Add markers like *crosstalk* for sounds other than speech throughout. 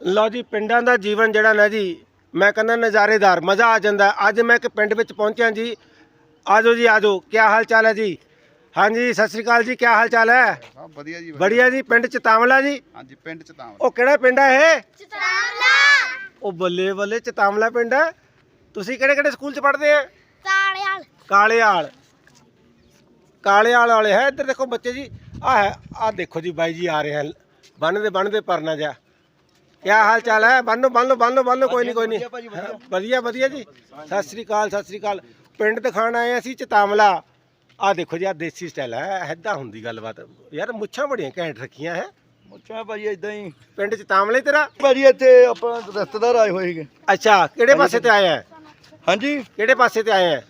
ਲਓ ਜੀ ਪਿੰਡਾਂ ਦਾ ਜੀਵਨ ਜਿਹੜਾ ਨਾ ਜੀ ਮੈਂ ਕਹਿੰਦਾ ਨਜ਼ਾਰੇਦਾਰ ਮਜ਼ਾ ਆ ਜਾਂਦਾ। ਅੱਜ ਮੈਂ ਇੱਕ ਪਿੰਡ ਵਿੱਚ ਪਹੁੰਚਿਆ ਜੀ। ਆਜੋ ਜੀ ਆਜੋ। ਕੀ ਹਾਲ ਚਾਲ ਹੈ ਜੀ? ਹਾਂਜੀ ਸਤਿ ਸ੍ਰੀ ਅਕਾਲ ਜੀ ਕੀ ਹਾਲ ਚਾਲ ਹੈ ਵਧੀਆ ਜੀ ਵਧੀਆ। ਬੜੀਆ ਜੀ ਪਿੰਡ ਚਤਾਵਲਾ ਜੀ? ਹਾਂਜੀ ਪਿੰਡ ਚ ਤਾਂ ਉਹ ਕਿਹੜਾ ਪਿੰਡ ਹੈ ਇਹ? ਉਹ ਬੱਲੇ ਬੱਲੇ ਚਤਾਵਲਾ ਪਿੰਡ ਹੈ। ਤੁਸੀਂ ਕਿਹੜੇ ਕਿਹੜੇ ਸਕੂਲ ਚ ਪੜ੍ਹਦੇ ਆ? ਕਾਲਿਆਲ। ਕਾਲੇਆਲ। ਕਾਲੇਆਲ ਵਾਲੇ ਹੈ ਇੱਧਰ ਦੇਖੋ ਬੱਚੇ ਜੀ। ਆ ਹੈ ਆ ਦੇਖੋ ਜੀ ਬਾਈ ਜੀ ਆ ਰਹੇ ਹਨ ਬੰਨਦੇ ਬੰਨਦੇ ਪਰਨਾ ਜਾ ਕੀ ਹਾਲ ਚਾਲ ਹੈ? ਬੰਨੋ ਬੰਨੋ ਬੰਨੋ ਬੰਨੋ ਕੋਈ ਨਹੀਂ ਕੋਈ ਨਹੀਂ ਵਧੀਆ ਵਧੀਆ। ਜੀ। ਸਤਿ ਸ੍ਰੀ ਅਕਾਲ ਸਤਿ ਸ੍ਰੀ ਅਕਾਲ। ਪਿੰਡ ਦਿਖਾਣ ਆਏ ਅਸੀਂ ਚਤਾਮਲਾ ਆ ਦੇਖੋ ਜੀ ਆ ਦੇਸੀ ਸਟਾਈਲ ਹੈ ਐਦਾਂ ਹੁੰਦੀ ਗੱਲਬਾਤ। ਯਾਰ ਮੁੱਛਾਂ ਬੜੀਆਂ ਘੈਂਟ ਰੱਖੀਆਂ ਹੈ। ਮੁੱਛਾਂ ਭਾਜੀ ਇਦਾਂ ਹੀ। ਪਿੰਡ ਚਤਾਮਲੇ ਤੇਰਾ? ਭਾਜੀ ਇੱਥੇ ਆਪਣਾ ਰਿਸ਼ਤੇਦਾਰ ਆਏ ਹੋਏ ਸੀਗੇ। ਅੱਛਾ ਕਿਹੜੇ ਪਾਸੇ ਤੇ ਆਇਆ ਹੈ? ਹਾਂਜੀ। ਕਿਹੜੇ ਪਾਸੇ ਤੇ ਆਇਆ ਹੈ?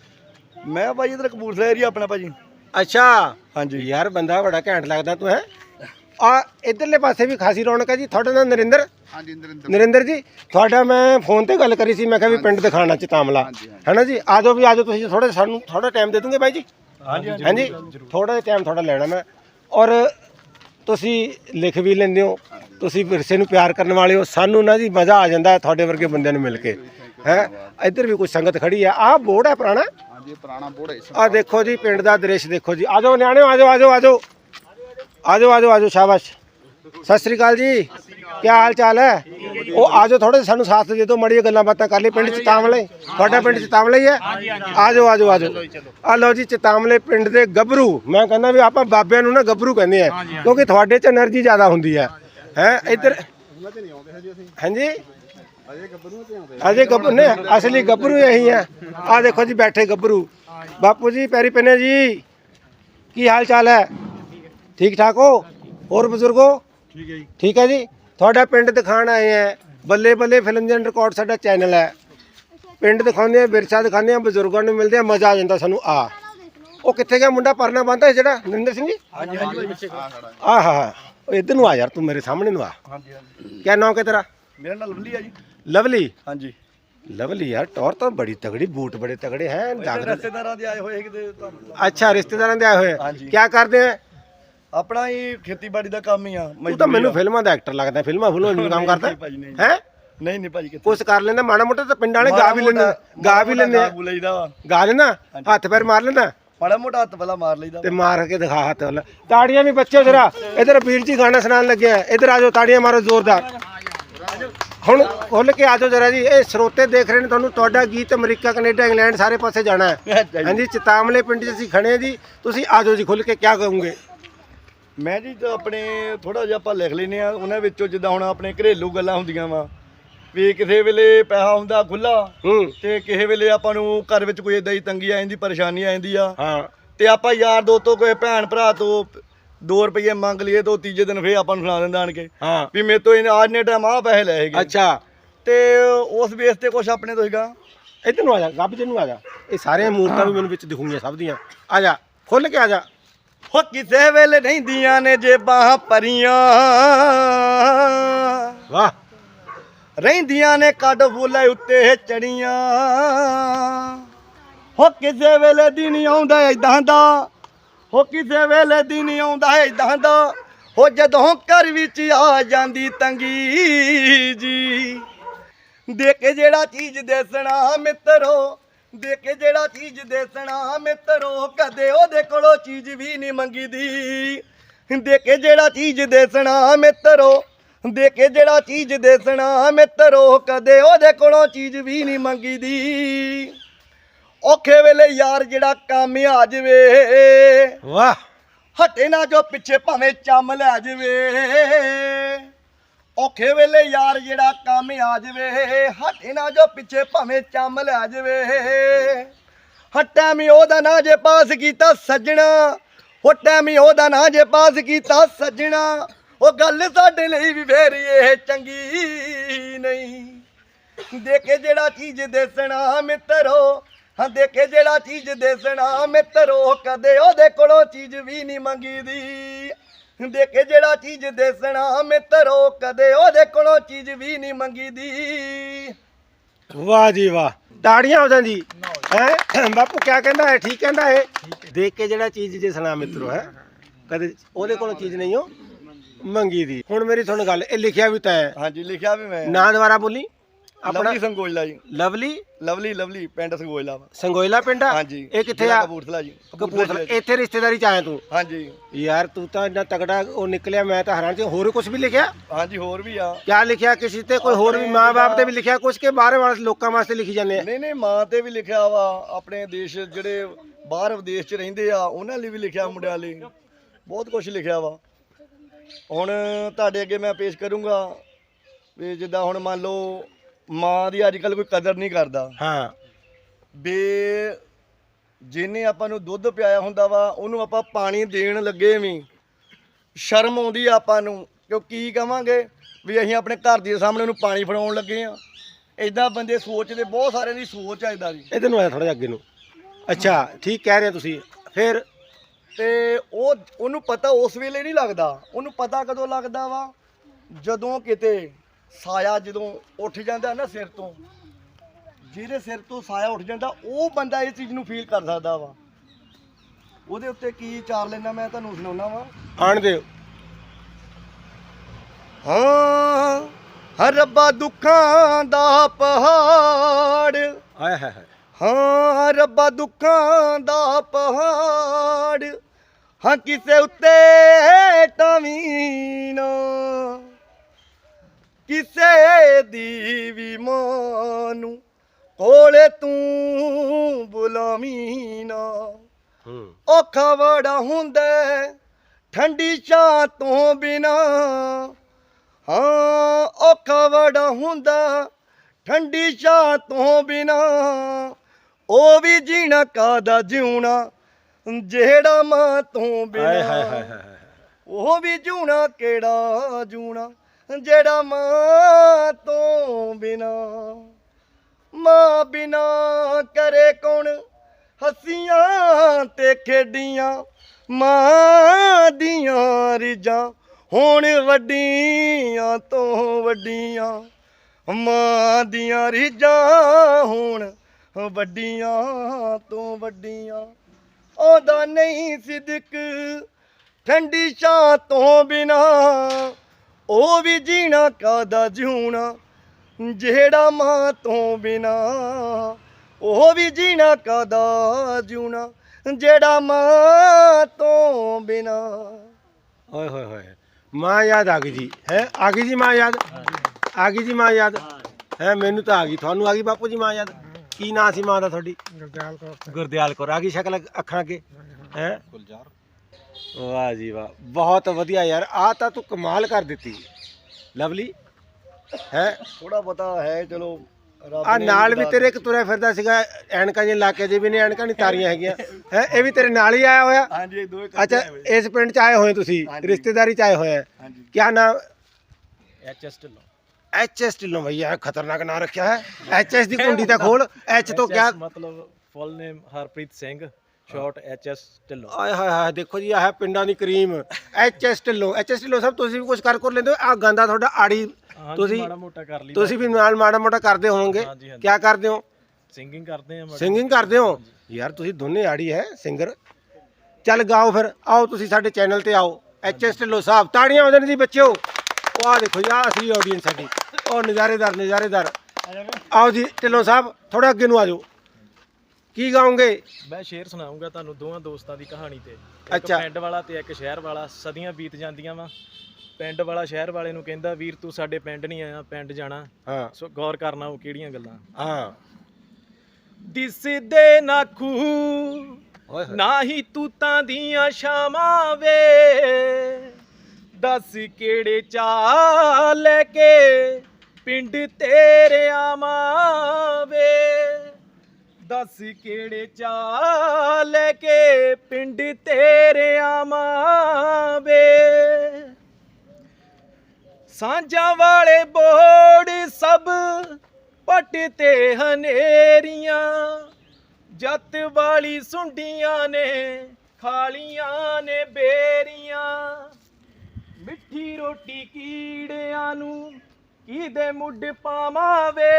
ਮੈਂ ਭਾਜੀ ਇਧਰ ਕਪੂਰਥਲਾ ਏਰੀਆ ਆਪਣਾ ਭਾਜੀ। ਅੱਛਾ। ਹਾਂਜੀ। ਯਾਰ ਬੰਦਾ ਬੜਾ ਘੈਂਟ ਲੱਗਦਾ ਤੂੰ ਹੈ। ਆ ਇਧਰਲੇ ਪਾਸੇ ਵੀ ਖਾਸੀ ਰੌਣਕ ਹੈ ਜੀ। ਤੁਹਾਡਾ ਨਾਮ ਨਰਿੰਦਰ? ਹਾਂਜੀ ਇੰਦਰਿੰਦਰ ਨਰਿੰਦਰ ਜੀ ਤੁਹਾਡਾ ਮੈਂ ਫੋਨ ਤੇ ਗੱਲ ਕਰੀ ਸੀ ਮੈਂ ਕਿਹਾ ਵੀ ਪਿੰਡ ਦਿਖਾਣਾ ਚਤਾਮਲਾ। ਹੈਨਾ ਜੀ? ਆਜੋ ਵੀ ਆਜੋ ਤੁਸੀਂ ਥੋੜਾ ਸਾਨੂੰ ਥੋੜਾ ਟਾਈਮ ਦੇ ਦੋਗੇ ਬਾਈ ਜੀ? ਹਾਂਜੀ ਹਾਂਜੀ। ਥੋੜਾ ਜਿਹਾ ਟਾਈਮ ਥੋੜਾ ਲੈਣਾ ਮੈਂ। ਔਰ ਤੁਸੀਂ ਲਿਖ ਵੀ ਲੈਂਦੇ ਹੋ ਤੁਸੀਂ ਵਿਰਸੇ ਨੂੰ ਪਿਆਰ ਕਰਨ ਵਾਲੇ ਹੋ ਸਾਨੂੰ ਨਾ ਜੀ ਮਜ਼ਾ ਆ ਜਾਂਦਾ ਹੈ ਤੁਹਾਡੇ ਵਰਗੇ ਬੰਦਿਆਂ ਨੂੰ ਮਿਲ ਕੇ। ਹੈ? ਇੱਧਰ ਵੀ ਕੋਈ ਸੰਗਤ ਖੜੀ ਹੈ। ਆਹ ਬੋਰਡ ਹੈ ਪੁਰਾਣਾ? ਹਾਂਜੀ ਪੁਰਾਣਾ ਬੋੜੇ ਆ ਦੇਖੋ ਜੀ ਪਿੰਡ ਦਾ ਦ੍ਰਿਸ਼ ਦੇਖੋ ਜੀ। ਆਜੋ ਨਿਆਣਿਓ ਆਜੋ ਆਜੋ ਆਜੋ ਆਜੋ ਆਜੋ ਆਜੋ ਸ਼ਾਬਾਸ਼ ਸਤਿ ਸ੍ਰੀ ਅਕਾਲ ਜੀ ਕੀ ਹਾਲ ਚਾਲ ਹੈ ਉਹ ਆਜੋ ਥੋੜੇ ਸਾਨੂੰ ਸਾਥ ਦੇ ਦਿਓ ਮੜੀਆਂ ਗੱਲਾਂ ਬਾਤਾਂ ਕਰ ਲਈ ਪਿੰਡ ਚਤਾਵਲੇ ਤੁਹਾਡਾ ਪਿੰਡ ਚਤਾਵਲੇ ਹੀ ਹੈ ਆਜੋ ਆਜੋ ਆਜੋ ਆ ਲਓ ਜੀ ਚਤਾਵਲੇ ਪਿੰਡ ਦੇ ਗੱਭਰੂ ਮੈਂ ਕਹਿੰਦਾ ਵੀ ਆਪਾਂ ਬਾਬਿਆਂ ਨੂੰ ਨਾ ਗੱਭਰੂ ਕਹਿੰਦੇ ਆ ਕਿਉਂਕਿ ਤੁਹਾਡੇ 'ਚ એનર્ਜੀ ਜ਼ਿਆਦਾ ਹੁੰਦੀ ਹੈ ਹੈ ਇੱਧਰ ਹਾਂਜੀ ਅਜੇ ਗੱਭਰੂ ਨੇ ਅਸਲੀ ਗੱਭਰੂ ਇਹੀ ਆ ਆ ਦੇਖੋ ਜੀ ਬੈਠੇ ਗੱਭਰੂ ਬਾਪੂ ਜੀ ਪੈਰੀ ਪੰਨੇ ਜੀ ਕੀ ਹਾਲ ਚਾਲ ਹੈ ਠੀਕ ਠਾਕ ਹੋ? ਹੋਰ ਬਜ਼ੁਰਗੋ? ਠੀਕ ਹੈ ਜੀ। ਠੀਕ ਹੈ ਜੀ? ਤੁਹਾਡਾ ਪਿੰਡ ਦਿਖਾਣ ਆਏ ਆ। ਬੱਲੇ ਬੱਲੇ ਫਿਲਮ ਜਨ ਰਿਕਾਰਡ ਸਾਡਾ ਚੈਨਲ ਹੈ। ਪਿੰਡ ਦਿਖਾਉਂਦੇ ਆ ਵਿਰਸਾ ਦਿਖਾਉਂਦੇ ਆ ਬਜ਼ੁਰਗਾਂ ਨੂੰ ਮਿਲਦੇ ਆ ਮਜ਼ਾ ਆ ਜਾਂਦਾ ਸਾਨੂੰ। ਆ। ਉਹ ਕਿੱਥੇ ਗਿਆ ਮੁੰਡਾ? ਪਰਨਾ ਬੰਦਾ ਜਿਹੜਾ? ਨਰਿੰਦਰ ਸਿੰਘ ਜੀ? ਹਾਂਜੀ ਹਾਂਜੀ। ਆਹ ਹਾ ਉਹ ਇੱਧਰ ਨੂੰ ਆ ਯਾਰ ਤੂੰ ਮੇਰੇ ਸਾਹਮਣੇ ਨੂੰ ਆ। ਹਾਂਜੀ ਹਾਂਜੀ। ਕਿਆ ਨਾਮ ਹੈ ਤੇਰਾ? ਮੇਰਾ ਨਾਮ ਲਵਲੀ ਆ ਜੀ। ਲਵਲੀ? ਹਾਂਜੀ। ਲਵਲੀ ਯਾਰ ਟੌਰ ਤਾਂ ਬੜੀ ਤਗੜੀ ਬੂਟ ਬੜੇ ਤਗੜੇ ਹੈ ਰਿਸ਼ਤੇਦਾਰਾਂ ਦੇ ਆਏ ਹੋਏ ਕਿਤੇ ਅੱਛਾ ਰਿਸ਼ਤੇਦਾਰਾਂ ਦੇ ਆਏ ਹੋਏ ਆ। ਕਿਆ ਕਰਦੇ ਆ? ਆਪਣਾ ਹੀ ਖੇਤੀਬਾੜੀ ਦਾ ਕੰਮ ਹੀ ਆ ਤੂੰ ਤਾਂ ਮੈਨੂੰ ਫਿਲਮਾਂ ਦਾ ਐਕਟਰ ਲੱਗਦਾ ਫਿਲਮਾਂ ਫੁਲੋਂ ਵੀ ਕੰਮ ਕਰਦਾ? ਨਹੀਂ ਭਾਜੀ, ਨਹੀਂ। ਹੈ? ਨਹੀਂ ਨਹੀਂ ਭਾਜੀ ਕਿੱਥੇ? ਕੁਛ ਕਰ ਲੈਂਦਾ ਮਾੜਾ ਮੋਟਾ ਤਾਂ ਪਿੰਡਾਂ ਵਾਲੇ ਗਾ ਵੀ ਲੈਂਦੇ ਗਾ ਵੀ ਲੈਂਦੇ ਆ। ਲਈਦਾ ਵਾ। ਗਾ ਲੈਂਦਾ ਹੱਥ ਪੈਰ ਮਾਰ ਲੈਂਦਾ। ਮਾੜਾ ਮੋਟਾ ਹੱਥ ਪਹਿਲਾਂ ਮਾਰ ਲਈਦਾ ਤੇ ਮਾਰ ਕੇ ਦਿਖਾ ਹੱਥ ਵਾਲਾ। ਤਾੜੀਆਂ ਵੀ ਬੱਚੇ ਜਰਾ ਇਧਰ ਵੀਰ ਜੀ ਗਾਣਾ ਸੁਣਾਉਣ ਲੱਗੇ ਆ। ਇਧਰ ਆਜੋ ਤਾੜੀਆਂ ਮਾਰੋ ਜ਼ੋਰਦਾਰ। ਹੁਣ ਖੁੱਲ ਕੇ ਆਜੋ ਜਰਾ ਜੀ ਇਹ ਸਰੋਤੇ ਦੇਖ ਰਹੇ ਨੇ ਤੁਹਾਨੂੰ ਤੁਹਾਡਾ ਗੀਤ ਅਮਰੀਕਾ ਕੈਨੇਡਾ ਇੰਗਲੈਂਡ ਸਾਰੇ ਪਾਸੇ ਜਾਣਾ ਹੈ। *laughs* ਹਾਂਜੀ। ਚਤਾਮਲੇ ਪਿੰਡ 'ਚ ਅਸੀਂ ਖੜੇ ਆ ਜੀ। ਤੁਸੀਂ ਆਜੋ ਜੀ ਖੁੱਲ ਕੇ ਕਿਆ ਕਹੋਗੇ? ਮੈਂ ਜੀ ਤਾਂ ਆਪਣੇ ਥੋੜਾ ਜਿਹਾ ਆਪਾਂ ਲਿਖ ਲੈਨੇ ਆ ਉਹਨਾਂ ਵਿੱਚੋਂ ਜਿੱਦਾਂ ਹੁਣ ਆਪਣੇ ਘਰੇਲੂ ਗੱਲਾਂ ਹੁੰਦੀਆਂ ਵਾ। ਵੀ ਕਿਸੇ ਵੇਲੇ ਪੈਸਾ ਹੁੰਦਾ ਖੁੱਲਾ ਹੂੰ। ਤੇ ਕਿਸੇ ਵੇਲੇ ਆਪਾਂ ਨੂੰ ਘਰ ਵਿੱਚ ਕੋਈ ਏਦਾਂ ਦੀ ਤੰਗੀ ਆ ਜਾਂਦੀ ਪਰੇਸ਼ਾਨੀ ਆ ਜਾਂਦੀ ਆ। ਹਾਂ। ਤੇ ਆਪਾਂ ਯਾਰ ਦੋ ਤੋਂ ਕੋਈ ਭੈਣ ਭਰਾ ਤੋਂ 2 ਰੁਪਏ ਮੰਗ ਲਈਏ ਤਾਂ ਉਹ ਤੀਜੇ ਦਿਨ ਫੇਰ ਆਪਾਂ ਨੂੰ ਸੁਣਾ ਦਿੰਦਾ ਆਣ ਕੇ ਹਾਂ। ਵੀ ਮੇਰੇ ਤੋਂ ਇਹਨੇ ਅੱਜ ਨੇ ਟਾਈਮ ਆ ਪੈਸੇ ਲਏ ਹੈਗੇ ਅੱਛਾ। ਤੇ ਉਸ ਬੇਸ ਤੇ ਕੁਝ ਆਪਣੇ ਤੋਂ ਸੀਗਾ? ਇੱਧਰ ਨੂੰ ਆ ਜਾ ਗੱਬ ਜੀ ਨੂੰ ਆ ਜਾ। ਇਹ ਸਾਰੀਆਂ ਮੂਰਤਾਂ ਵੀ ਮੈਨੂੰ ਵਿੱਚ ਦਿਖੂਗੀਆਂ ਸਭ ਦੀਆਂ। ਆ ਜਾ ਖੁੱਲ ਕੇ ਆ ਜਾ। ਹੋ ਕਿਸੇ ਵੇਲੇ ਰਹਿੰਦੀਆਂ ਨੇ ਜੇਬਾਂ ਭਰੀਆਂ। ਵਾਹ। ਰਹਿੰਦੀਆਂ ਨੇ ਕੱਢ ਫੁੱਲੇ ਉੱਤੇ ਚੜੀਆਂ। ਹੋ ਕਿਸੇ ਵੇਲੇ ਦਿਨ ਆਉਂਦਾ ਏਦਾਂ ਦਾ। ਹੋ ਕਿਸੇ ਵੇਲੇ ਦਿਨ ਆਉਂਦਾ ਏਦਾਂ ਦਾ। ਹੋ ਜਦੋਂ ਘਰ ਵਿੱਚ ਆ ਜਾਂਦੀ ਤੰਗੀ ਜੀ। ਦੇ ਕੇ ਜਿਹੜਾ ਚੀਜ਼ ਦੇਸਣਾ ਮਿੱਤਰੋ ਦੇ ਕੇ ਜਿਹੜਾ ਚੀਜ਼ ਦੇਸਣਾ ਮਿੱਤਰੋ ਕਦੇ ਉਹਦੇ ਕੋਲੋਂ ਚੀਜ਼ ਵੀ ਨਹੀਂ ਮੰਗੀਦੀ। ਦੇ ਕੇ ਜਿਹੜਾ ਚੀਜ਼ ਦੇਸਣਾ ਮਿੱਤਰੋ ਦੇ ਕੇ ਜਿਹੜਾ ਚੀਜ਼ ਦੇਸਣਾ ਮਿੱਤਰੋ ਕਦੇ ਉਹਦੇ ਕੋਲੋਂ ਚੀਜ਼ ਵੀ ਨਹੀਂ ਮੰਗੀਦੀ। ਔਖੇ ਵੇਲੇ ਯਾਰ ਜਿਹੜਾ ਕੰਮ ਆ ਜਵੇ ਵਾਹ। ਹਟੇ ਨਾ ਜੋ ਪਿੱਛੇ ਭਾਵੇਂ ਚੰਮ ਲੈ ਜਵੇ। ਔਖੇ ਵੇਲੇ ਯਾਰ ਜਿਹੜਾ ਕੰਮ ਆ ਜਵੇ, ਹਟੇ ਨਾ ਜੋ ਪਿੱਛੇ ਭਾਵੇਂ ਚੰਮ ਲੈ ਜਵੇ। ਹਟਾ ਮੀ ਉਹਦਾ ਨਾ ਜੇ ਪਾਸ ਕੀਤਾ ਸੱਜਣਾ ਹਟਾ ਮੀ ਉਹਦਾ ਨਾ ਜੇ ਪਾਸ ਕੀਤਾ ਸੱਜਣਾ। ਉਹ ਗੱਲ ਸਾਡੇ ਲਈ ਵੀ ਫੇਰ ਇਹ ਚੰਗੀ ਨਹੀਂ। ਦੇਖੇ ਜਿਹੜਾ ਚੀਜ਼ ਦੇਸਣਾ ਮਿੱਤਰੋ, ਹਾਂ, ਦੇਖੇ ਜਿਹੜਾ ਚੀਜ਼ ਦੇਸਣਾ ਮਿੱਤਰੋ, ਕਦੇ ਉਹਦੇ ਕੋਲੋਂ ਚੀਜ਼ ਵੀ ਨਹੀਂ ਮੰਗੀਦੀ। ਦੇਖੇ ਜਿਹੜਾ ਚੀਜ਼ ਦੇਸਣਾ ਮਿੱਤਰੋ ਕਦੇ ਉਹਦੇ ਕੋਲੋਂ ਚੀਜ਼ ਵੀ ਨਹੀਂ ਮੰਗੀਦੀ। ਵਾਹ ਜੀ ਵਾਹ। ਤਾੜੀਆਂ ਹੋ ਜਾਂਦੀ। ਹੈ? ਬਾਪੂ ਕਿਆ ਕਹਿੰਦਾ ਹੈ? ਠੀਕ ਕਹਿੰਦਾ ਹੈ? ਦੇਖ ਕੇ ਜਿਹੜਾ ਚੀਜ਼ ਜੇ ਸੁਣਾ ਮਿੱਤਰੋ ਹੈ? ਕਦੇ ਉਹਦੇ ਕੋਲੋਂ ਚੀਜ਼ ਨਹੀਂ ਹੋ ਮੰਗੀ ਦੀ ਹੁਣ ਮੇਰੀ ਤੁਹਾਨੂੰ ਗੱਲ ਇਹ ਲਿਖਿਆ ਵੀ ਤਾਂ ਹੈ। ਹਾਂਜੀ ਲਿਖਿਆ ਵੀ ਮੈਂ। ਨਾਂ ਦੁਬਾਰਾ ਬੋਲੀ। ਆਪਣਾ ਲਵਲੀ ਸੰਗੋਇਲਾ ਜੀ। ਲਵਲੀ? ਲਵਲੀ ਲਵਲੀ ਪਿੰਡ ਸੰਗੋਇਲਾ ਵਾ। ਸੰਗੋਇਲਾ ਪਿੰਡ ਆ? ਹਾਂਜੀ ਇਹ ਕਿੱਥੇ ਜ਼ਿਲ੍ਹਾ ਆ? ਕਪੂਰਥਲਾ ਜੀ। ਕਪੂਰਥਲਾ ਇੱਥੇ ਰਿਸ਼ਤੇਦਾਰੀ ਚ ਆਇਆ ਤੂੰ? ਹਾਂਜੀ। ਯਾਰ ਤੂੰ ਤਾਂ ਇੰਨਾ ਤਗੜਾ ਉਹ ਨਿਕਲਿਆ ਮੈਂ ਤਾਂ ਹੈਰਾਨ ਸੀ। ਹੋਰ ਕੁਝ ਵੀ ਲਿਖਿਆ? ਹਾਂਜੀ ਹੋਰ ਵੀ ਆ। ਕਿਆ ਲਿਖਿਆ? ਕਿਸੇ ਤੇ ਕੋਈ ਹੋਰ ਵੀ ਮਾਂ-ਬਾਪ ਤੇ ਵੀ ਲਿਖਿਆ ਕੁਝ ਕੇ ਬਾਹਰ ਵਾਲੇ ਲੋਕਾਂ ਵਾਸਤੇ ਲਿਖੀ ਜਾਂਦੇ ਆ? ਨਹੀਂ ਨਹੀਂ ਮਾਂ ਤੇ ਵੀ ਲਿਖਿਆ ਵਾ। ਆਪਣੇ ਦੇਸ਼ ਜਿਹੜੇ ਬਾਹਰ ਵਿਦੇਸ਼ 'ਚ ਰਹਿੰਦੇ ਆ ਉਹਨਾਂ ਲਈ ਵੀ ਲਿਖਿਆ ਮੁੰਡਿਆਂ ਲਈ। ਬਹੁਤ ਕੁਝ ਲਿਖਿਆ ਵਾ। ਹੁਣ ਤੁਹਾਡੇ ਅੱਗੇ ਮੈਂ ਪੇਸ਼ ਕਰੂੰਗਾ ਵੀ ਜਿੱਦਾਂ ਹੁਣ ਮੰਨ ਲਓ ਮਾਂ ਦੀ ਅੱਜ ਕੱਲ ਕੋਈ ਕਦਰ ਨਹੀਂ ਕਰਦਾ। ਹਾਂ। ਬੇ ਜਿਹਨੇ ਆਪਾਂ ਨੂੰ ਦੁੱਧ ਪਿਆਇਆ ਹੁੰਦਾ ਵਾ ਉਹਨੂੰ ਆਪਾਂ ਪਾਣੀ ਦੇਣ ਲੱਗੇ ਵੀ। ਸ਼ਰਮ ਆਉਂਦੀ ਆ ਆਪਾਂ ਨੂੰ ਕਿਉਂ ਕੀ ਕਵਾਂਗੇ? ਵੀ ਅਸੀਂ ਆਪਣੇ ਘਰ ਦੇ ਸਾਹਮਣੇ ਉਹਨੂੰ ਪਾਣੀ ਫੜਾਉਣ ਲੱਗੇ ਆ। ਇਦਾਂ ਬੰਦੇ ਸੋਚਦੇ ਬਹੁਤ ਸਾਰਿਆਂ ਦੀ ਸੋਚ ਆ ਇਦਾਂ ਦੀ। ਇਹਦੇ ਨੂੰ ਆਇਆ ਥੋੜਾ ਜਿਹਾ ਅੱਗੇ ਨੂੰ। ਅੱਛਾ ਠੀਕ ਕਹਿ ਰਹੇ ਹੋ ਤੁਸੀਂ। ਫਿਰ? ਤੇ ਉਹ ਉਹਨੂੰ ਪਤਾ ਉਸ ਵੇਲੇ ਨਹੀਂ ਲੱਗਦਾ। ਉਹਨੂੰ ਪਤਾ ਕਦੋਂ ਲੱਗਦਾ ਵਾ? ਜਦੋਂ ਕਿਤੇ ਸਾਇਆ ਜਦੋਂ ਉੱਠ ਜਾਂਦਾ ਨਾ ਸਿਰ ਤੋਂ ਜਿਹਦੇ ਸਿਰ ਤੋਂ ਸਾਇਆ ਉੱਠ ਜਾਂਦਾ ਉਹ ਬੰਦਾ ਇਹ ਚੀਜ਼ ਨੂੰ ਫੀਲ ਕਰ ਸਕਦਾ ਵਾ। ਉਹਦੇ ਉੱਤੇ ਕੀ ਚਾਰ ਲੈਣਾ ਮੈਂ ਤੁਹਾਨੂੰ ਸੁਣਾਉਣਾ ਵਾ। ਆਣ ਦਿਓ। ਹਾਂ ਹਰ ਰੱਬਾ ਦੁੱਖਾਂ ਦਾ ਪਹਾੜ। ਹਾਏ ਹਾਏ ਹਾਏ। ਹਾਂ ਰੱਬਾ ਦੁੱਖਾਂ ਦਾ ਪਹਾੜ। ਹਾਂ ਕਿਸੇ ਉੱਤੇ ਟਵੀਂ ਨਾ ਕਿਸੇ ਦੀ ਵੀ ਮਾਂ ਨੂੰ ਕੋਲੇ ਤੂੰ ਬੁਲਾਵੀਂ ਨਾ। ਔਖਾ ਬੜਾ ਹੁੰਦਾ ਠੰਡੀ ਛਾਂ ਤੋਂ ਬਿਨਾ। ਹਾਂ ਔਖਾ ਬੜਾ ਹੁੰਦਾ ਠੰਡੀ ਛਾਂ ਤੋਂ ਬਿਨਾ। ਉਹ ਵੀ ਜੀਣਾ ਕਾਦਾ ਜਿਉਣਾ ਜਿਹੜਾ ਮਾਂ ਤੋਂ ਬਿਨਾ ਹਾਏ ਹਾਏ ਹਾਏ ਹਾਏ। ਉਹ ਵੀ ਜੂਣਾ ਕਿਹੜਾ ਜੂਣਾ। ਜਿਹੜਾ ਮਾਂ ਤੋਂ ਬਿਨਾ, ਮਾਂ ਬਿਨਾ ਕਰੇ ਕੌਣ? ਹੱਸੀਆਂ ਤੇ ਖੇਡੀਆਂ ਮਾਂ ਦੀਆਂ ਰਿਜਾਂ ਹੁਣ ਵੱਡੀਆਂ ਤੋਂ ਵੱਡੀਆਂ। ਮਾਂ ਦੀਆਂ ਰਿਜਾਂ ਹੁਣ ਵੱਡੀਆਂ ਤੋਂ ਵੱਡੀਆਂ। ਉਹਦਾ ਨਹੀਂ ਸਿਦਕ, ਠੰਡੀ ਛਾਂ ਤੋਂ ਬਿਨਾ। ਉਹ ਵੀ ਜੀਣਾ ਕਾਦਾ ਜਿਉਣਾ? ਜਿਹੜਾ ਮਾਂ ਤੋਂ ਬਿਨਾ ਉਹ ਵੀ ਜੀਣਾ ਕਾਦਾ ਜਿਉਣਾ? ਜਿਹੜਾ ਮਾਂ ਤੋਂ ਬਿਨਾ। ਓਏ ਹੋਏ ਹੋਏ ਮਾਂ ਯਾਦ ਆ ਗਈ ਜੀ ਹੈ? ਆ ਗਈ ਜੀ ਮਾਂ ਯਾਦ? ਆ ਗਈ ਜੀ ਮਾਂ ਯਾਦ? ਹੈ ਮੈਨੂੰ ਤਾਂ ਆ ਗਈ ਤੁਹਾਨੂੰ ਆ ਗਈ ਬਾਪੂ ਜੀ ਮਾਂ ਯਾਦ? ਕੀ ਨਾਂ ਸੀ ਮਾਂ ਦਾ ਤੁਹਾਡੀ? ਗੁਰਦਿਆਲ ਕੌਰ। ਗੁਰਦਿਆਲ ਕੌਰ ਆ ਗਈ ਸ਼ਕਲ ਅੱਖਾਂ ਅੱਗੇ ਹੈ? ਗੁਲਜ਼ਾਰ। ਵਾਹ ਜੀ ਵਾਹ ਬਹੁਤ ਵਧੀਆ ਯਾਰ ਆ ਤਾਂ ਤੂੰ ਕਮਾਲ ਕਰ ਦਿੱਤੀ। ਲਵਲੀ ਹੈ? ਥੋੜਾ ਪਤਾ ਹੈ ਚਲੋ ਆ ਨਾਲ ਵੀ ਤੇਰੇ ਇੱਕ ਤੁਰਿਆ ਫਿਰਦਾ ਸੀਗਾ ਐਨਕਾਂ ਜੇ ਲਾ ਕੇ ਜੇ ਵੀ ਨੇ ਐਨਕਾਂ ਨਹੀਂ ਤਾਰੀਆਂ ਹੈਗੀਆਂ। ਹੈ ਇਹ ਵੀ ਤੇਰੇ ਨਾਲ ਹੀ ਆਇਆ ਹੋਇਆ? ਹਾਂਜੀ ਇਹ ਦੋਵੇਂ ਅੱਛਾ ਇਸ ਪਿੰਡ ਚ ਆਏ ਹੋਏ ਤੁਸੀਂ ਹਾਂਜੀ। ਰਿਸ਼ਤੇਦਾਰੀ ਚ ਆਏ ਹੋਏ ਹਾਂਜੀ। ਕੀ ਨਾਮ? H S Dhillon. H S Dhillon ਭਈਆ ਖਤਰਨਾਕ ਨਾਂ ਰੱਖਿਆ ਹੈ। ਐਚ ਐਸ ਦੀ ਕੁੰਡੀ ਤਾਂ ਖੋਲ ਐਚ ਤੋਂ ਕਿਆ ਮਤਲਬ full name Harpreet Singh. Short H S Dhillon ਆਏ ਹਾਏ ਹਾਏ ਦੇਖੋ ਜੀ ਆਹ ਪਿੰਡਾਂ ਦੀ cream. H S Dhillon H S Dhillon ਸਭ ਤੁਸੀਂ ਵੀ ਕੁਝ ਕਰ ਕਰ ਲੈਂਦੇ ਹੋ। ਆ ਗੰਦਾ ਤੁਹਾਡਾ ਆੜੀ ਹਾਂਜੀ ਤੁਸੀਂ ਮਾੜਾ ਮੋਟਾ ਕਰ ਲਈ ਤੁਸੀਂ ਵੀ ਨਾਲ ਮਾੜਾ ਮੋਟਾ ਕਰਦੇ ਹੋਵੋਗੇ। ਹਾਂਜੀ, ਹਾਂਜੀ। ਕੀ ਕਰਦੇ ਹੋ? ਸਿੰਗਿੰਗ ਕਰਦੇ ਆ ਮਾੜਾ ਸਿੰਗਿੰਗ ਕਰਦੇ ਹੋ? ਯਾਰ ਤੁਸੀਂ ਦੋਨੇ ਆੜੀ ਹੈ ਸਿੰਗਰ ਚੱਲ ਗਾਓ ਫਿਰ ਆਓ ਤੁਸੀਂ ਸਾਡੇ ਚੈਨਲ ਤੇ ਆਓ। ਐਚ ਐਸ ਢਿੱਲੋਂ ਸਾਹਿਬ ਤਾੜੀਆਂ ਹੋ ਜਾਣ ਜੀ ਬੱਚਿਓ। ਉਹ ਆ ਦੇਖੋ ਜੀ ਆਹ ਅਸਲੀ ਆਡੀਅנס ਸਾਡੀ। ਉਹ ਨਜ਼ਾਰੇਦਾਰ ਨਜ਼ਾਰੇਦਾਰ। ਆਓ ਜੀ ਢਿੱਲੋਂ ਸਾਹਿਬ ਥੋੜਾ ਅੱਗੇ ਨੂੰ ਆ ਜਾਓ। ਕੀ ਗਾਓਗੇ? ਮੈਂ ਸ਼ੇਰ ਸੁਣਾਉਂਗਾ ਤੁਹਾਨੂੰ ਦੋਵਾਂ ਦੋਸਤਾਂ ਦੀ ਕਹਾਣੀ ਤੇ। ਇੱਕ ਅੱਛਾ। ਪਿੰਡ ਵਾਲਾ ਤੇ ਇੱਕ ਸ਼ਹਿਰ ਵਾਲਾ ਸਦੀਆਂ ਬੀਤ ਜਾਂਦੀਆਂ ਵਾ। ਪਿੰਡ ਵਾਲਾ ਸ਼ਹਿਰ ਵਾਲੇ ਨੂੰ ਕਹਿੰਦਾ ਵੀਰ ਤੂੰ ਸਾਡੇ ਪਿੰਡ ਨਹੀਂ ਆਇਆ ਪਿੰਡ ਜਾਣਾ। ਹਾਂ। ਸੋ ਗੌਰ ਕਰਨਾ ਉਹ ਕਿਹੜੀਆਂ ਗੱਲਾਂ। ਹਾਂ। ਦਿਸਦੇ ਨਾ ਖੂ ਓਏ ਹੋਏ। ਨਾ ਹੀ ਤੂਤਾਂ ਦੀਆਂ ਛਾਵਾਂ ਵੇ। ਦੱਸ ਕਿਹੜੇ ਚਾ ਲੈ ਕੇ ਪਿੰਡ ਤੇਰੇ ਆਵਾਂ ਵੇ। ਦੱਸ ਕਿਹੜੇ ਚਾ ਲੈ ਕੇ ਪਿੰਡ ਤੇਰੇ ਆਵਾਂ ਵੇ ਸਾਂਝਾਂ ਵਾਲੇ ਬੋੜ ਸਭ ਪੱਟ ਤੇ ਹਨੇਰੀਆਂ, ਜੱਤ ਵਾਲੀ ਸੁੰਡੀਆਂ ਨੇ ਖਾਲੀਆਂ ਨੇ ਬੇਰੀਆਂ। ਮਿੱਠੀ ਰੋਟੀ ਕੀੜਿਆਂ ਨੂੰ ਕਿਹਦੇ ਮੁੱਢ ਪਾਵਾਂ ਵੇ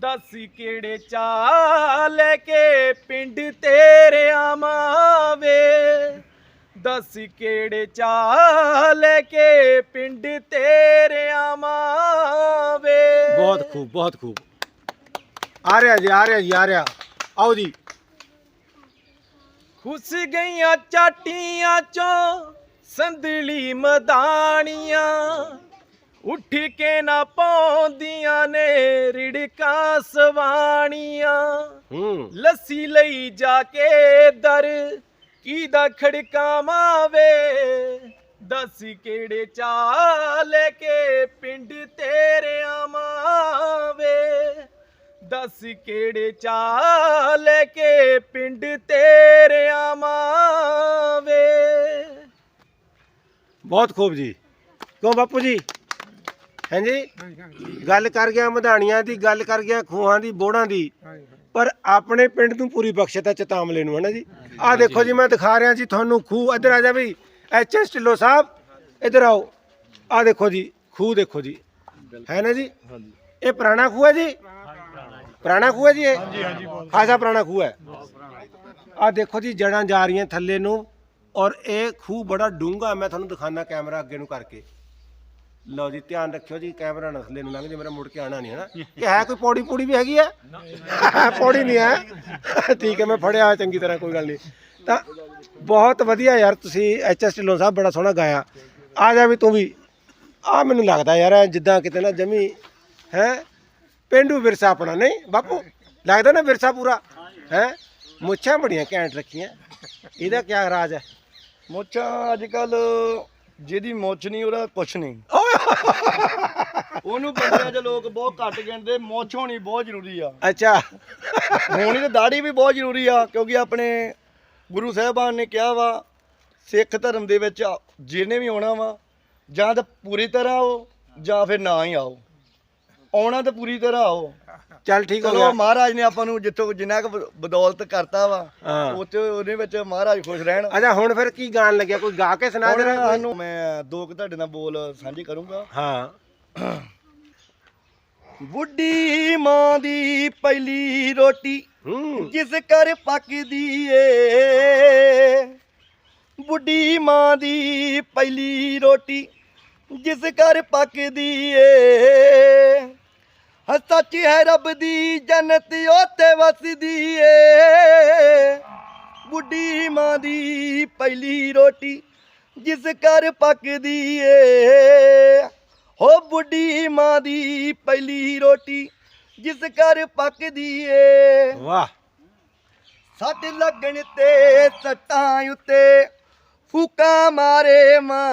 ਦੱਸ ਕਿਹੜੇ ਚਾ ਲੈ ਕੇ ਪਿੰਡ ਤੇਰੇ ਆਵਾਂਵੇ? ਦੱਸ ਕਿਹੜੇ ਚਾਹ ਲੈ ਕੇ ਪਿੰਡ ਤੇਰੇ ਆਵਾਂ ਵੇ ਬਹੁਤ ਖੂਬ ਬਹੁਤ ਖੂਬ। ਆ ਰਿਹਾ ਜੀ ਆ ਰਿਹਾ ਜੀ ਆ ਰਿਹਾ। ਆਓ ਜੀ। ਖੁੱਸ ਗਈਆਂ ਚਾਟੀਆਂ ਚੋਂ ਸੰਦਲੀ ਮਦਾਨੀਆਂ ਉੱਠ ਕੇ ਨਾ ਪਾਉਂਦੀਆਂ ਨੇ ਰਿੜਕਾਂ ਸਵਾਣੀਆਂ। ਹੂੰ। ਲੱਸੀ ਲਈ ਜਾ ਕੇ ਦਰ ਕੀ ਦਾ ਖੜਕਾਵਾਂ ਵੇ ਦੱਸ ਕਿਹੜੇ ਚਾਹ ਲੈ ਕੇ ਪਿੰਡ ਤੇਰੇ ਆਵਾਂ ਵੇ ਦੱਸ ਕਿਹੜੇ ਚਾਹ ਲੈ ਕੇ ਪਿੰਡ ਤੇਰੇ ਆਵਾਂ ਵੇ ਬਹੁਤ ਖੂਬ ਜੀ। ਕਿਉਂ ਬਾਪੂ ਜੀ? ਹਾਂਜੀ? ਗੱਲ ਕਰ ਗਿਆ ਮਧਾਣੀਆਂ ਦੀ, ਗੱਲ ਕਰ ਗਿਆ ਖੂਹਾਂ ਦੀ, ਬੋੜਾਂ ਦੀ। ਪਰ ਆਪਣੇ ਪਿੰਡ ਨੂੰ ਪੂਰੀ ਬਖਸ਼ਤ ਹੈ ਚਤਾਮਲੇ ਨੂੰ ਹੈ ਜੀ? ਆਹ ਦੇਖੋ ਜੀ, ਮੈਂ ਦਿਖਾ ਰਿਹਾ ਜੀ ਤੁਹਾਨੂੰ ਖੂਹ। ਇੱਧਰ ਆ ਜਾ ਵੀ ਐਚ ਐਸ ਢਿੱਲੋਂ ਸਾਹਿਬ, ਇੱਧਰ ਆਓ। ਆਹ ਦੇਖੋ ਜੀ, ਖੂਹ ਦੇਖੋ ਜੀ। ਹੈ ਨਾ ਜੀ? ਇਹ ਪੁਰਾਣਾ ਖੂਹ ਹੈ ਜੀ? ਪੁਰਾਣਾ ਖੂਹ ਹੈ ਜੀ ਇਹ? ਹਾਂਜੀ ਹਾਂਜੀ ਖਾਸਾ ਪੁਰਾਣਾ ਖੂਹ ਹੈ। ਆਹ ਦੇਖੋ ਜੀ, ਜੜਾਂ ਜਾ ਰਹੀਆਂ ਥੱਲੇ ਨੂੰ ਔਰ ਇਹ ਖੂਹ ਬੜਾ ਡੂੰਘਾ। ਮੈਂ ਤੁਹਾਨੂੰ ਦਿਖਾਣਾ ਕੈਮਰਾ ਅੱਗੇ ਨੂੰ ਕਰਕੇ। ਲਓ ਜੀ ਧਿਆਨ ਰੱਖਿਓ ਜੀ ਕੈਮਰਾ ਨਾ ਥੱਲੇ ਨੂੰ ਲੰਘ ਜੇ ਮੇਰਾ ਮੁੜ ਕੇ ਆਣਾ ਨਹੀਂ ਹੈ ਨਾ। ਕਿ ਹੈ ਕੋਈ ਪੌੜੀ ਪੂੜੀ ਵੀ ਹੈਗੀ ਹੈ ਪੌੜੀ ਨਹੀਂ ਹੈ। ਠੀਕ ਹੈ ਮੈਂ ਫੜਿਆ ਚੰਗੀ ਤਰ੍ਹਾਂ ਕੋਈ ਗੱਲ ਨਹੀਂ। ਤਾਂ ਬਹੁਤ ਵਧੀਆ ਯਾਰ ਤੁਸੀਂ ਐਚ ਐਸ ਢਿੱਲੋਂ ਸਾਹਿਬ ਬੜਾ ਸੋਹਣਾ ਗਾਇਆ। ਆ ਜਾ ਵੀ ਤੂੰ ਵੀ। ਆ ਮੈਨੂੰ ਲੱਗਦਾ ਯਾਰ ਜਿੱਦਾਂ ਕਿਤੇ ਨਾ ਜਮੀ ਹੈ? ਪਿੰਡੂ ਵਿਰਸਾ ਆਪਣਾ ਨਹੀਂ? ਬਾਪੂ ਲੱਗਦਾ ਨਾ ਵਿਰਸਾ ਪੂਰਾ? ਹੈ? ਮੁੱਛਾਂ ਬੜੀਆਂ ਘੈਂਟ ਰੱਖੀਆਂ। ਇਹਦਾ ਕੀ ਰਾਜ ਹੈ? ਮੁੱਛਾਂ ਅੱਜ ਕੱਲ ਜਿਹਦੀ ਮੁੱਛ ਨਹੀਂ ਉਹਦਾ ਕੁਛ ਨਹੀਂ। ਉਹਨੂੰ ਬੰਦਿਆਂ 'ਚ ਲੋਕ ਬਹੁਤ ਘੱਟ ਗਿਣਦੇ ਮੁੱਛ ਹੋਣੀ ਬਹੁਤ ਜ਼ਰੂਰੀ ਆ। ਅੱਛਾ। ਹੋਣੀ ਤੇ ਦਾੜੀ ਵੀ ਬਹੁਤ ਜ਼ਰੂਰੀ ਆ ਕਿਉਂਕਿ ਆਪਣੇ ਗੁਰੂ ਸਾਹਿਬਾਨ ਨੇ ਕਿਹਾ ਵਾ ਸਿੱਖ ਧਰਮ ਦੇ ਵਿੱਚ ਜਿਹਨੇ ਵੀ ਆਉਣਾ ਵਾ ਜਾਂ ਤਾਂ ਪੂਰੀ ਤਰ੍ਹਾਂ ਆਓ ਜਾਂ ਫਿਰ ਨਾ ਹੀ ਆਓ। ਆਉਣਾ ਤਾਂ ਪੂਰੀ ਤਰ੍ਹਾਂ ਆਓ। ਚੱਲ ਠੀਕ ਹੋ ਚਲੋ ਗਿਆ। ਮਹਾਰਾਜ ਨੇ ਆਪਾਂ ਨੂੰ ਜਿੱਥੋਂ ਜਿੰਨਾ ਕੁ ਬ- ਬਦੌਲਤ ਕਰਤਾ ਵਾ ਹਾਂ। ਉੱਥੇ ਉਹਦੇ ਵਿੱਚ ਮਹਾਰਾਜ ਖੁਸ਼ ਰਹਿਣ। ਅੱਛਾ ਹੁਣ ਫਿਰ ਕੀ ਗਾਣ ਲੱਗਿਆ? ਕੋਈ ਗਾ ਕੇ ਸੁਣਾ ਹੁਣ ਦੇਣਾ ਕੋਈ? ਸਾਨੂੰ ਮੈਂ ਦੋ ਕੁ ਤੁਹਾਡੇ ਨਾਲ ਬੋਲ ਸਾਂਝੇ ਕਰੂੰਗਾ। ਹਾਂ। ਬੁੱਢੀ ਮਾਂ ਦੀ ਪਹਿਲੀ ਰੋਟੀ ਹੂੰ। ਜਿਸ ਘਰ ਪੱਕਦੀ ਏ। ਬੁੱਢੀ ਮਾਂ ਦੀ ਪਹਿਲੀ ਰੋਟੀ ਜਿਸ ਘਰ ਪੱਕਦੀ ਏ। ਸੱਚ ਹੈ ਰੱਬ ਦੀ ਜੰਨਤ ਉੱਥੇ ਵਸਦੀ ਏ। ਬੁੱਢੀ ਮਾਂ ਦੀ ਪਹਿਲੀ ਰੋਟੀ ਜਿਸ ਘਰ ਪੱਕਦੀ ਏ। ਹੋ ਬੁੱਢੀ ਮਾਂ ਦੀ ਪਹਿਲੀ ਰੋਟੀ ਜਿਸ ਘਰ ਪੱਕਦੀ ਏ। ਵਾਹ। ਸੱਟ ਲੱਗਣ ਤੇ ਸੱਟਾਂ ਉੱਤੇ ਫੂਕਾ ਮਾਰੇ ਮਾਂ।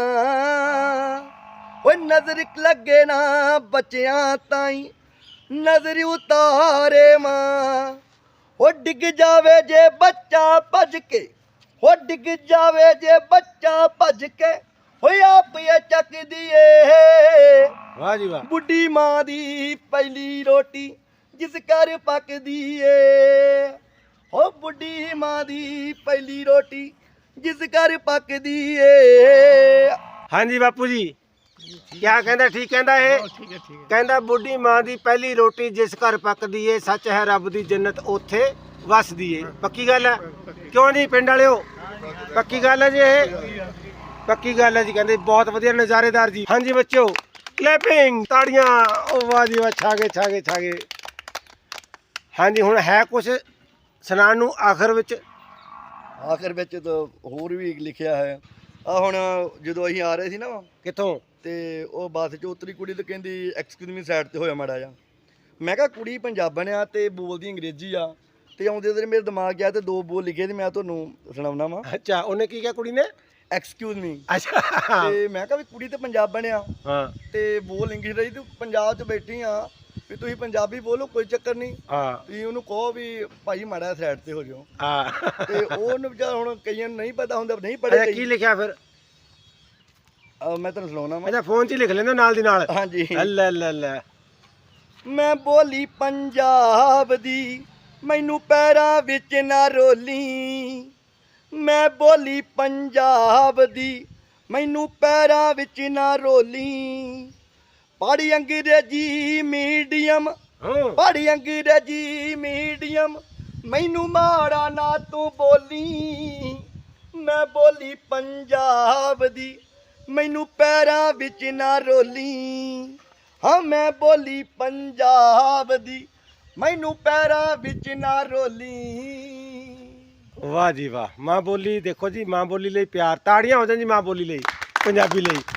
ਓਏ ਨਜ਼ਰ ਲੱਗੇ ਨਾ ਬੱਚਿਆਂ ਤਾਈ। ਨਜ਼ਰ ਉਤਾਰੇ ਮਾਂ। ਓ ਡਿੱਗ ਜਾਵੇ ਜੇ ਬੱਚਾ ਭੱਜ ਕੇ। ਓ ਡਿੱਗ ਜਾਵੇ ਜੇ ਬੱਚਾ ਭੱਜ ਕੇ। ਓਏ ਆਪ ਇਹ ਚੱਕਦੀ ਏ ਵਾਹ ਜੀ ਵਾਹ। ਬੁੱਢੀ ਮਾਂ ਦੀ ਪਹਿਲੀ ਰੋਟੀ ਜਿਸ ਘਰ ਪੱਕਦੀ ਏ ਓ ਬੁੱਢੀ ਮਾਂ ਦੀ ਪਹਿਲੀ ਰੋਟੀ ਜਿਸ ਘਰ ਪੱਕਦੀ ਏ ਹਾਂਜੀ ਬਾਪੂ ਜੀ। ਕੀ ਕਹਿੰਦਾ ਠੀਕ ਕਹਿੰਦਾ ਇਹ? ਕਹਿੰਦਾ ਬੁੱਢੀ ਮਾਂ ਦੀ ਪਹਿਲੀ ਰੋਟੀ ਜਿਸ ਘਰ ਪੱਕਦੀ ਏ ਸੱਚ ਹੈ ਰੱਬ ਦੀ ਜੰਨਤ ਉੱਥੇ ਵਸਦੀ ਏ ਪੱਕੀ ਗੱਲ ਹੈ? ਕਿਉਂ ਜੀ ਪਿੰਡ ਵਾਲਿਓ? ਪੱਕੀ ਗੱਲ ਹੈ ਜੀ ਇਹ? ਪੱਕੀ ਗੱਲ ਹੈ ਜੀ ਕਹਿੰਦੇ ਬਹੁਤ ਵਧੀਆ ਨਜ਼ਾਰੇਦਾਰ ਜੀ। ਹਾਂਜੀ ਬੱਚਿਓ ਕਲੈਪਿੰਗ ਤਾੜੀਆਂ। ਉਹ ਵਾਹ ਜੀ ਵਾਹ ਛਾਗੇ ਛਾਗੇ ਛਾਗੇ ਹਾਂਜੀ ਹੁਣ ਹੈ ਕੁਝ ਸੁਣਾਉਣ ਨੂੰ ਆਖਰ ਵਿੱਚ? ਆਖਰ ਵਿੱਚ ਤਾਂ ਹੋਰ ਵੀ ਲਿਖਿਆ ਹੈ ਆ ਹੁਣ ਜਦੋਂ ਅਸੀਂ ਆ ਰਹੇ ਸੀ ਨਾ ਕਿੱਥੋਂ? ਤੇ ਉਹ ਬੱਸ 'ਚ ਉਤਰੀ ਕੁੜੀ ਤੇ ਕਹਿੰਦੀ ਐਕਸਕਿਊਜ਼ ਮੀ ਸਾਈਡ ਤੇ ਹੋਇਆ ਮਾੜਾ ਜਾ ਮੈਂ ਕਿਹਾ ਕੁੜੀ ਪੰਜਾਬਣ ਆ ਤੇ ਬੋਲਦੀ ਅੰਗਰੇਜ਼ੀ ਆ। ਤੇ ਆਉਂਦੇ ਉਹਦੇ ਮੇਰੇ ਦਿਮਾਗ ਗਿਆ ਤੇ ਦੋ ਬੋਲ ਲਿਖੇ ਤੇ ਮੈਂ ਤੁਹਾਨੂੰ ਸੁਣਾਉਣਾ ਵਾ। ਅੱਛਾ ਉਹਨੇ ਕੀ ਕਿਹਾ ਕੁੜੀ ਨੇ? ਐਕਸਕਿਊਜ਼ ਮੀ ਅੱਛਾ। ਤੇ ਮੈਂ ਕਿਹਾ ਵੀ ਕੁੜੀ ਤੇ ਪੰਜਾਬਣ ਆ। ਹਾਂ। ਤੇ ਬੋਲ ਇੰਗਲਿਸ਼ ਰਹੀ ਤੂੰ ਪੰਜਾਬ 'ਚ ਬੈਠੀ ਆ। ਵੀ ਤੁਸੀਂ ਪੰਜਾਬੀ ਬੋਲੋ ਕੋਈ ਚੱਕਰ ਨਹੀਂ। ਹਾਂ। ਤੁਸੀਂ ਉਹਨੂੰ ਕਹੋ ਵੀ ਭਾਈ ਮਾੜਾ ਸਾਈਡ ਤੇ ਹੋ ਜਾਓ। ਹਾਂ। ਤੇ ਉਹਨੂੰ ਵਿਚਾਰ ਹੁਣ ਕਈਆਂ ਨੂੰ ਨਹੀਂ ਪਤਾ ਹੁੰਦਾ ਨਹੀਂ ਅੱਛਾ ਕੀ ਲਿਖਿਆ ਫਿਰ? ਮੈਂ ਤੁਹਾਨੂੰ ਸੁਣਾਉਣਾ ਵਾ। ਅੱਛਾ ਫੋਨ 'ਚ ਹੀ ਲਿਖ ਲੈਂਦੇ ਨਾਲ ਦੀ ਨਾਲ? ਹਾਂਜੀ। ਅੱਲਾ ਅੱਲਾ ਅੱਲਾ। ਮੈਂ ਬੋਲੀ ਪੰਜਾਬ ਦੀ ਮੈਨੂੰ ਪੈਰਾਂ ਵਿੱਚ ਨਾ ਰੋਲੀ। ਮੈਂ ਬੋਲੀ ਪੰਜਾਬ ਦੀ ਮੈਨੂੰ ਪੈਰਾਂ ਵਿੱਚ ਨਾ ਰੋਲੀ। ਪੜ੍ਹ ਅੰਗਰੇਜ਼ੀ ਮੀਡੀਅਮ। ਹਾਂ। ਪੜ੍ਹ ਅੰਗਰੇਜ਼ੀ ਮੀਡੀਅਮ। ਮੈਨੂੰ ਮਾੜਾ ਨਾ ਤੂੰ ਬੋਲੀ ਮੈਂ ਬੋਲੀ ਪੰਜਾਬ ਦੀ। ਮੈਨੂੰ ਪੈਰਾਂ ਵਿੱਚ ਨਾ ਰੋਲੀ। ਹਾਂ ਮੈਂ ਬੋਲੀ ਪੰਜਾਬ ਦੀ। ਮੈਨੂੰ ਪੈਰਾਂ ਵਿੱਚ ਨਾ ਰੋਲੀ। ਵਾਹ ਜੀ ਵਾਹ। ਮਾਂ ਬੋਲੀ ਦੇਖੋ ਜੀ ਮਾਂ ਬੋਲੀ ਲਈ ਪਿਆਰ। ਤਾੜੀਆਂ ਹੋ ਜਾਣ ਜੀ ਮਾਂ ਬੋਲੀ ਲਈ ਪੰਜਾਬੀ ਲਈ।